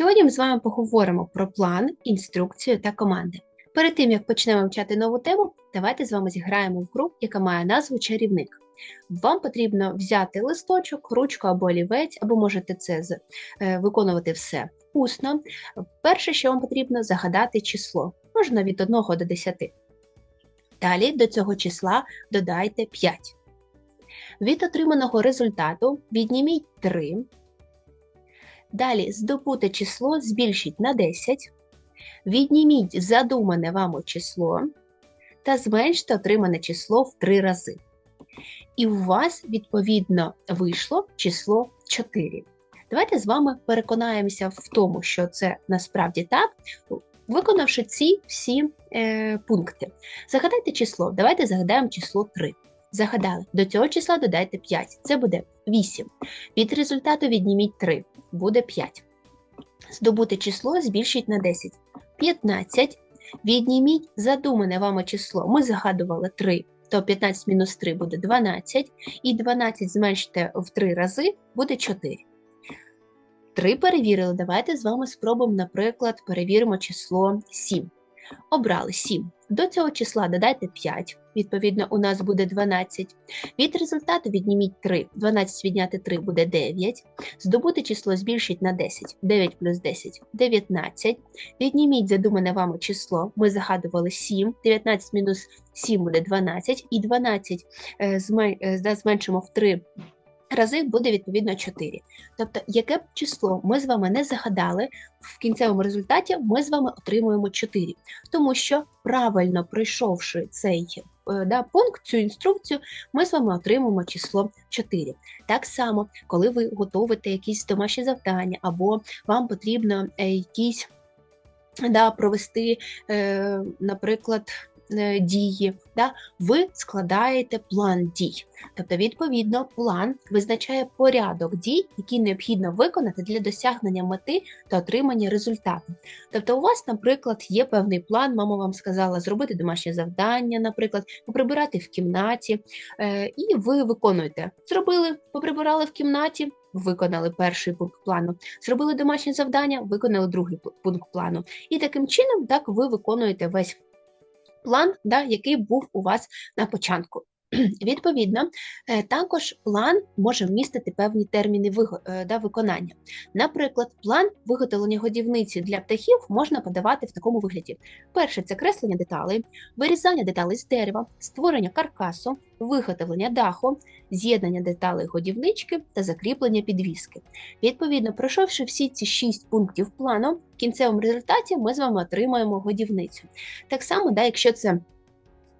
Сьогодні ми з вами поговоримо про план, інструкцію та команди. Перед тим як почнемо вивчати нову тему, давайте з вами зіграємо в гру, яка має назву чарівник. Вам потрібно взяти листочок, ручку або олівець, або можете це е, виконувати все усно. Перше, що вам потрібно, загадати число, можна від 1 до 10. Далі до цього числа додайте 5. Від отриманого результату відніміть 3. Далі здобуте число збільшіть на 10. Відніміть задумане вами число та зменште отримане число в 3 рази. І у вас, відповідно, вийшло число 4. Давайте з вами переконаємося в тому, що це насправді так, виконавши ці всі е, пункти. Загадайте число. Давайте загадаємо число 3. Загадали. До цього числа додайте 5. Це буде 8. Від результату відніміть 3. Буде 5. Здобуте число збільшіть на 10. 15. Відніміть задумане вами число. Ми загадували 3, то 15 мінус 3 буде 12. І 12 зменшите в 3 рази буде 4. 3 перевірили. Давайте з вами спробуємо, наприклад, перевіримо число 7. Обрали 7. До цього числа додайте 5. Відповідно, у нас буде 12. Від результату відніміть 3. 12 відняти 3 буде 9. Здобути число збільшіть на 10. 9 плюс 10 – 19. Відніміть задумане вами число. Ми загадували 7. 19 мінус 7 буде 12. І 12 е, е, зменшимо в 3 рази буде відповідно 4. Тобто, яке б число ми з вами не загадали, в кінцевому результаті ми з вами отримуємо 4. Тому що правильно пройшовши цей е, да, пункт, цю інструкцію, ми з вами отримуємо число 4. Так само, коли ви готуєте якісь домашні завдання, або вам потрібно е, якісь да, провести, е, наприклад, дії, да, ви складаєте план дій. Тобто, відповідно, план визначає порядок дій, які необхідно виконати для досягнення мети та отримання результату. Тобто, у вас, наприклад, є певний план, мама вам сказала зробити домашнє завдання, наприклад, поприбирати в кімнаті, е, і ви виконуєте. Зробили, поприбирали в кімнаті, виконали перший пункт плану. Зробили домашнє завдання, виконали другий пункт плану. І таким чином, так ви виконуєте весь план, да, який був у вас на початку. Відповідно, е, також план може вмістити певні терміни е, виконання. Наприклад, план виготовлення годівниці для птахів можна подавати в такому вигляді: перше це креслення деталей, вирізання деталей з дерева, створення каркасу, виготовлення даху, з'єднання деталей годівнички та закріплення підвіски. Відповідно, пройшовши всі ці шість пунктів плану, в кінцевому результаті ми з вами отримаємо годівницю. Так само, да, якщо це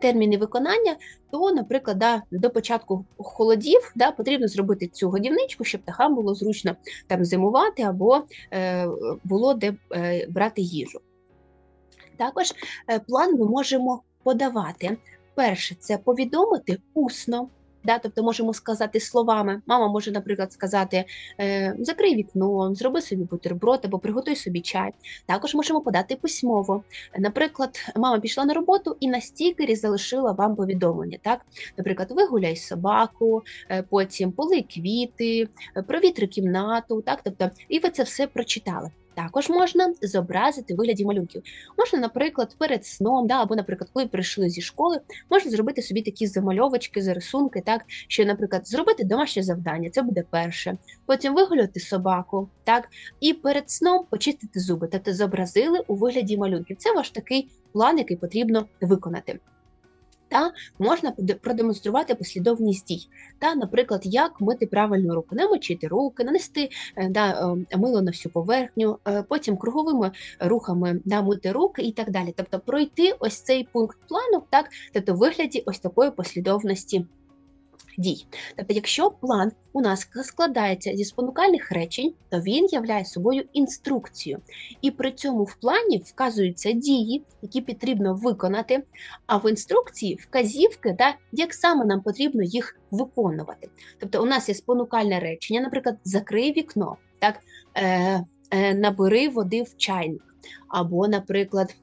терміни виконання, то, наприклад, да, до початку холодів да, потрібно зробити цю годівничку, щоб птахам було зручно там зимувати або е, було де е, брати їжу. Також е, план ми можемо подавати. Перше, це повідомити усно. Да, тобто можемо сказати словами. Мама може, наприклад, сказати: е, закрий вікно, зроби собі бутерброд або приготуй собі чай. Також можемо подати письмово. Наприклад, мама пішла на роботу і на стікері залишила вам повідомлення. Так, наприклад, вигуляй собаку, е, потім поли квіти, провітри кімнату. Так, тобто, і ви це все прочитали. Також можна зобразити в вигляді малюнків. Можна, наприклад, перед сном, да, або, наприклад, коли прийшли зі школи, можна зробити собі такі замальовочки, зарисунки, так що, наприклад, зробити домашнє завдання, це буде перше. Потім вигуляти собаку, так, і перед сном почистити зуби, тобто зобразили у вигляді малюнків. Це ваш такий план, який потрібно виконати. Та можна продемонструвати послідовність дій. Та, наприклад, як мити правильно руку, намочити руки, нанести е, да, е, мило на всю поверхню, е, потім круговими рухами да, мити руки і так далі. Тобто пройти ось цей пункт плану, так, тобто вигляді ось такої послідовності дій. Тобто, якщо план у нас складається зі спонукальних речень, то він являє собою інструкцію. І при цьому в плані вказуються дії, які потрібно виконати, а в інструкції вказівки, да, як саме нам потрібно їх виконувати. Тобто, у нас є спонукальне речення, наприклад, закрий вікно, так, е, е, набери води в чайник, або, наприклад,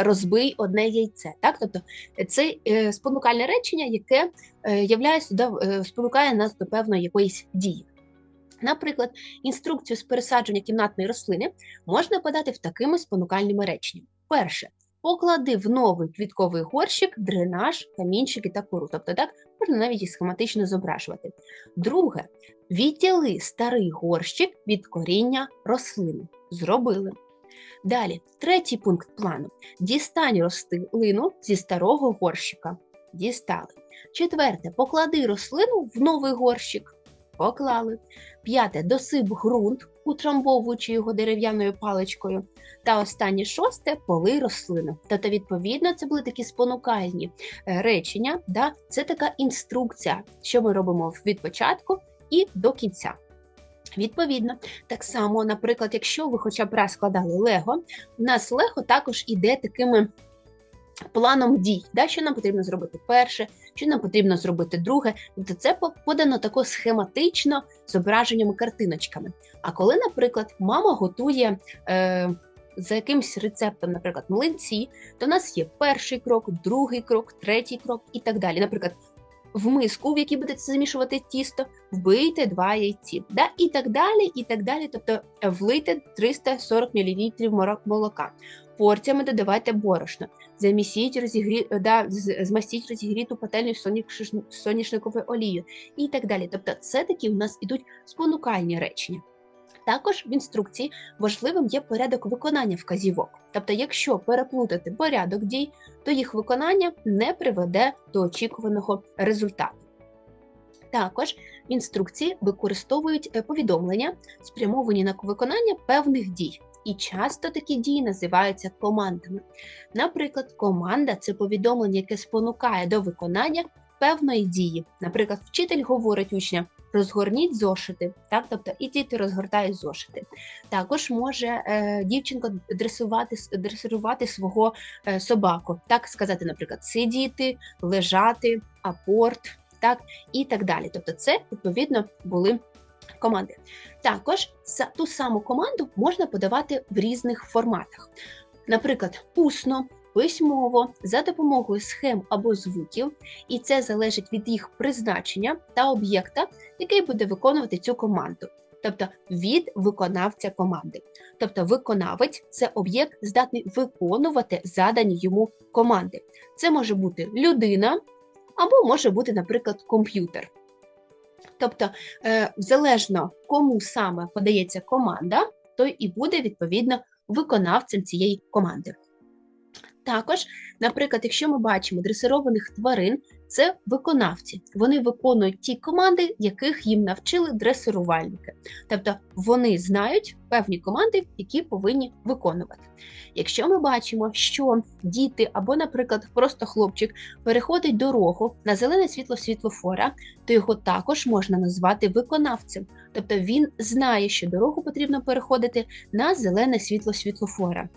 розбий одне яйце. Так? Тобто це е, спонукальне речення, яке е, являє сюди, е, спонукає нас до певної якоїсь дії. Наприклад, інструкцію з пересадження кімнатної рослини можна подати в такими спонукальними реченнями. Перше. Поклади в новий квітковий горщик, дренаж, камінчики та кору. Тобто так можна навіть і схематично зображувати. Друге, відділи старий горщик від коріння рослини. Зробили. Далі, третій пункт плану: дістань рослину зі старого горщика. Дістали. Четверте, поклади рослину в новий горщик. Поклали. П'яте, досип ґрунт, утрамбовуючи його дерев'яною паличкою. Та останнє шосте полий рослину. Тобто, відповідно, це були такі спонукальні е, речення. Да? Це така інструкція, що ми робимо від початку і до кінця. Відповідно, так само, наприклад, якщо ви хоча б раз складали Лего, у нас Лего також іде такими планом дій, да, що нам потрібно зробити перше, що нам потрібно зробити друге. Тобто це подано тако схематично зображеннями картиночками. А коли, наприклад, мама готує е, за якимось рецептом, наприклад, млинці, то в нас є перший крок, другий крок, третій крок і так далі. Наприклад, в миску, в якій будете замішувати тісто, вбийте два яйці, да? і так далі, і так далі. Тобто влийте 340 мл молока. Порціями додавайте борошно, замісіть, розігрі... да, змастіть розігріту пательню соняшниковою олією і так далі. Тобто, це такі у нас ідуть спонукальні речення. Також в інструкції важливим є порядок виконання вказівок. Тобто, якщо переплутати порядок дій, то їх виконання не приведе до очікуваного результату. Також в інструкції використовують е, повідомлення, спрямовані на виконання певних дій. І часто такі дії називаються командами. Наприклад, команда це повідомлення, яке спонукає до виконання певної дії. Наприклад, вчитель говорить учням розгорніть зошити, так, тобто і діти розгортають зошити. Також може е, дівчинка дресувати дресирувати свого е, собаку, так сказати, наприклад, сидіти, лежати, апорт, так і так далі. Тобто, це відповідно були. Команди. Також ту саму команду можна подавати в різних форматах. Наприклад, усно, письмово за допомогою схем або звуків, і це залежить від їх призначення та об'єкта, який буде виконувати цю команду. Тобто від виконавця команди. Тобто виконавець це об'єкт, здатний виконувати задані йому команди. Це може бути людина або може бути, наприклад, комп'ютер. Тобто, е, залежно кому саме подається команда, той і буде відповідно виконавцем цієї команди. Також, наприклад, якщо ми бачимо дресированих тварин, це виконавці. Вони виконують ті команди, яких їм навчили дресирувальники. Тобто вони знають певні команди, які повинні виконувати. Якщо ми бачимо, що діти або, наприклад, просто хлопчик переходить дорогу на зелене світло світлофора, то його також можна назвати виконавцем. Тобто він знає, що дорогу потрібно переходити на зелене світло світлофора.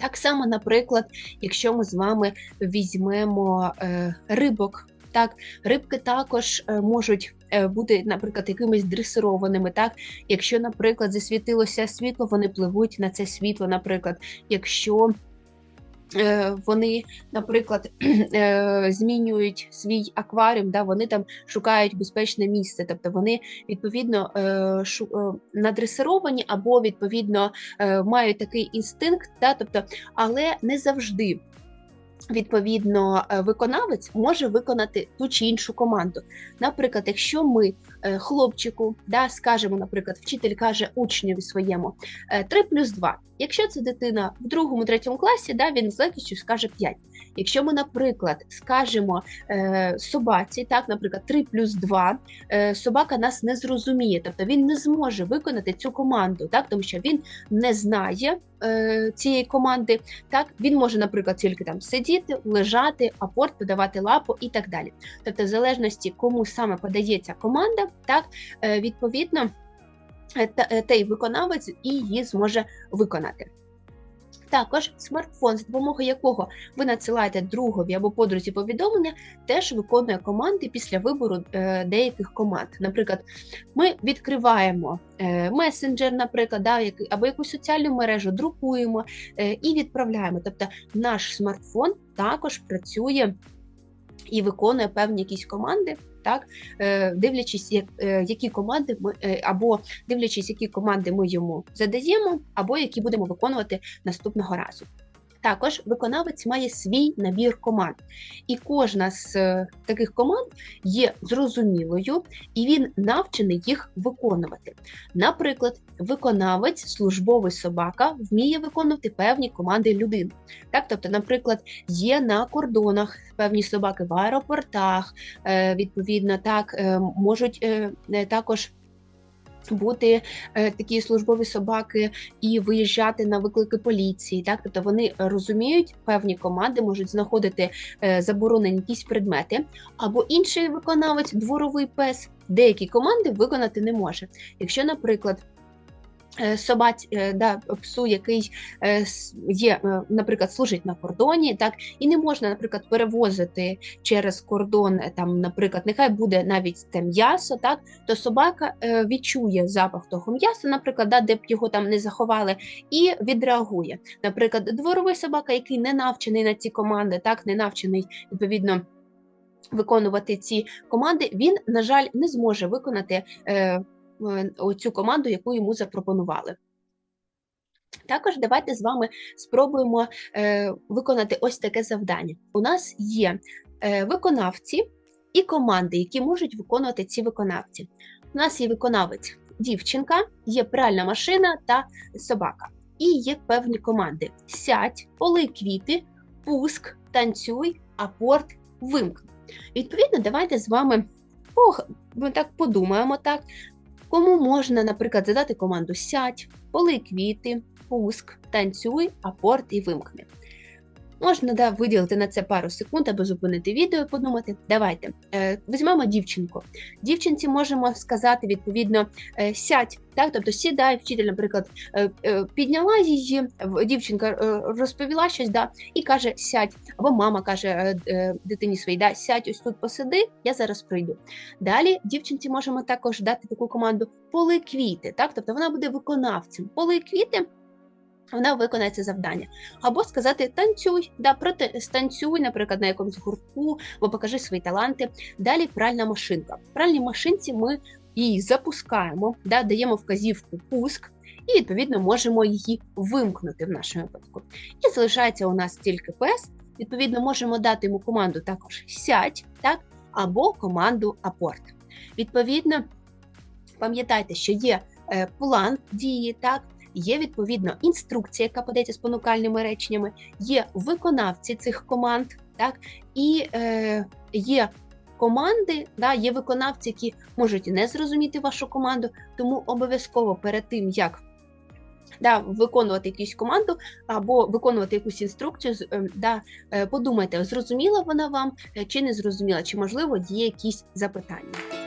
Так само, наприклад, якщо ми з вами візьмемо е, рибок, так, рибки також е, можуть е, бути, наприклад, якимись дресированими. Так, якщо, наприклад, засвітилося світло, вони пливуть на це світло, наприклад, якщо вони, наприклад, е, змінюють свій акваріум, да, вони там шукають безпечне місце, тобто вони відповідно е, надресировані або відповідно мають такий інстинкт, да, тобто, але не завжди Відповідно, е, виконавець може виконати ту чи іншу команду. Наприклад, якщо ми е, хлопчику да, скажемо, наприклад, вчитель каже учневі своєму 3 е, плюс 2. Якщо це дитина в другому, третьому класі, да, він з легкістю скаже 5. Якщо ми, наприклад, скажемо собаці, так, наприклад, 3 плюс 2, собака нас не зрозуміє, тобто він не зможе виконати цю команду, так, тому що він не знає цієї команди. Так, Він може, наприклад, тільки там сидіти, лежати, апорт, подавати лапу і так далі. Тобто, в залежності, кому саме подається команда, так е, відповідно е, той виконавець її зможе виконати. Також смартфон, з допомогою якого ви надсилаєте другові або подрузі повідомлення, теж виконує команди після вибору е, деяких команд. Наприклад, ми відкриваємо е, месенджер, наприклад, да, або якусь соціальну мережу, друкуємо е, і відправляємо. Тобто наш смартфон також працює і виконує певні якісь команди так е, дивлячись, е, які команди ми е, або дивлячись, які команди ми йому задаємо, або які будемо виконувати наступного разу. Також виконавець має свій набір команд, і кожна з е, таких команд є зрозумілою, і він навчений їх виконувати. Наприклад, виконавець, службовий собака, вміє виконувати певні команди людини. Так, тобто, наприклад, є на кордонах певні собаки в аеропортах, е, відповідно, так е, можуть також. Бути е, такі службові собаки і виїжджати на виклики поліції, так тобто вони розуміють певні команди, можуть знаходити е, заборонені якісь предмети, або інший виконавець, дворовий пес, деякі команди виконати не може. Якщо, наприклад, собаць, е, да, псу, який е, є, е, наприклад, служить на кордоні, так і не можна, наприклад, перевозити через кордон, е, там, наприклад, нехай буде навіть те м'ясо, так то собака е, відчує запах того м'яса, наприклад, да, де б його там не заховали, і відреагує. Наприклад, дворовий собака, який не навчений на ці команди, так не навчений відповідно. Виконувати ці команди, він, на жаль, не зможе виконати е, е, оцю команду, яку йому запропонували. Також давайте з вами спробуємо е, виконати ось таке завдання. У нас є е, виконавці і команди, які можуть виконувати ці виконавці. У нас є виконавець дівчинка, є пральна машина та собака. І є певні команди: сядь, полий квіти, пуск, танцюй, апорт, вимкни. Відповідно, давайте з вами так подумаємо так. Кому можна, наприклад, задати команду сядь, полий квіти, пуск, танцюй, апорт і вимкни. Можна да, виділити на це пару секунд, аби зупинити відео і подумати. Давайте е, візьмемо дівчинку. Дівчинці можемо сказати відповідно е, сядь, так, тобто сідай, вчитель, наприклад, е, е, підняла її, дівчинка розповіла щось, да, і каже сядь, або мама каже дитині своїй, да, сядь ось тут посиди, я зараз прийду. Далі дівчинці можемо також дати таку команду поли квіти, так, тобто вона буде виконавцем. Поли квіти. Вона виконає це завдання. Або сказати танцюй, да, проти, станцюй, наприклад, на якомусь гуртку, або покажи свої таланти. Далі пральна машинка. В пральній машинці ми її запускаємо, да, даємо вказівку пуск, і відповідно можемо її вимкнути в нашому випадку. І залишається у нас тільки пес. Відповідно, можемо дати йому команду також сядь, так, або команду апорт. Відповідно, пам'ятайте, що є е, план дії, так, є відповідно інструкція, яка подається з понукальними реченнями, є виконавці цих команд, так, і е, є команди, да, є виконавці, які можуть не зрозуміти вашу команду, тому обов'язково перед тим, як да, виконувати якусь команду або виконувати якусь інструкцію, ем, да, е, подумайте, зрозуміла вона вам е, чи не зрозуміла, чи можливо є якісь запитання.